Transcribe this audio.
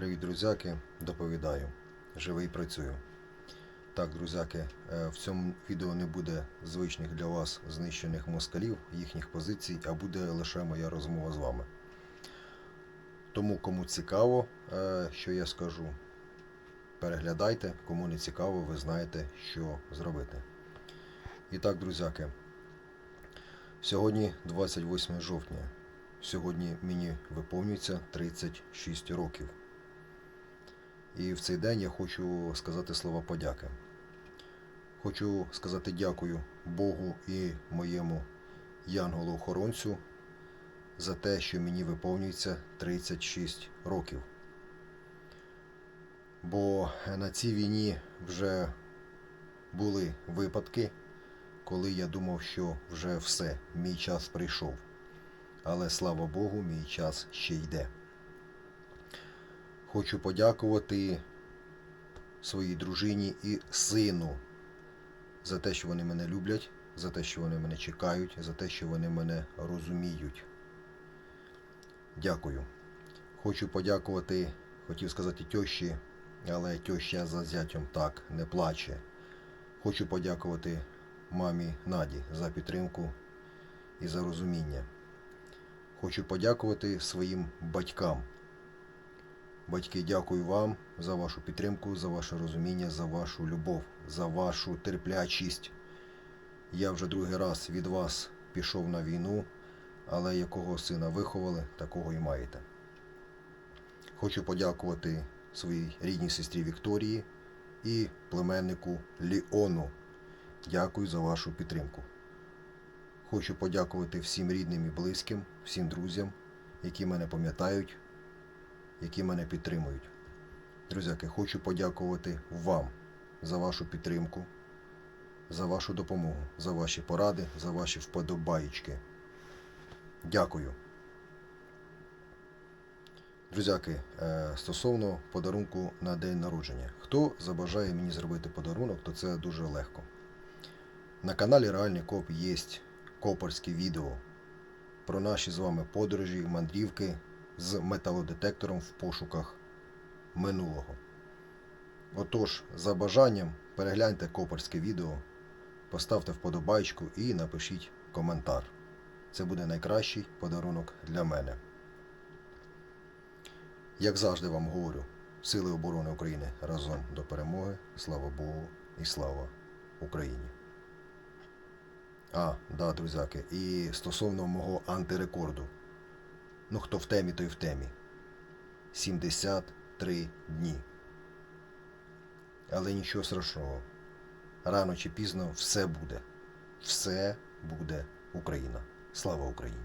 Привіт, друзяки, доповідаю. Живий працюю. Так, друзяки, е, в цьому відео не буде звичних для вас знищених москалів, їхніх позицій, а буде лише моя розмова з вами. Тому, кому цікаво, е, що я скажу, переглядайте, кому не цікаво, ви знаєте, що зробити. І так, друзяки, сьогодні 28 жовтня. Сьогодні мені виповнюється 36 років. І в цей день я хочу сказати слова подяки. Хочу сказати дякую Богу і моєму янголу-охоронцю за те, що мені виповнюється 36 років. Бо на цій війні вже були випадки, коли я думав, що вже все, мій час прийшов. Але слава Богу, мій час ще йде. Хочу подякувати своїй дружині і сину за те, що вони мене люблять, за те, що вони мене чекають, за те, що вони мене розуміють. Дякую. Хочу подякувати, хотів сказати тьощі, але тьоща за зятям так не плаче. Хочу подякувати мамі Наді за підтримку і за розуміння. Хочу подякувати своїм батькам. Батьки, дякую вам за вашу підтримку, за ваше розуміння, за вашу любов, за вашу терплячість. Я вже другий раз від вас пішов на війну, але якого сина виховали, такого і маєте. Хочу подякувати своїй рідній сестрі Вікторії і племеннику Ліону. Дякую за вашу підтримку. Хочу подякувати всім рідним і близьким, всім друзям, які мене пам'ятають, які мене підтримують. Друзяки, хочу подякувати вам за вашу підтримку, за вашу допомогу, за ваші поради, за ваші вподобаєчки. Дякую. Друзяки, е, стосовно подарунку на день народження. Хто забажає мені зробити подарунок, то це дуже легко. На каналі Реальний Коп є копарські відео про наші з вами подорожі, мандрівки з металодетектором в пошуках минулого. Отож, за бажанням перегляньте копарське відео, поставте вподобайку і напишіть коментар. Це буде найкращий подарунок для мене. Як завжди вам говорю, Сили оборони України разом до перемоги. Слава Богу і слава Україні! А, да, друзяки, і стосовно мого антирекорду. Ну, хто в темі, той в темі. 73 дні. Але нічого страшного. Рано чи пізно все буде. Все буде Україна. Слава Україні!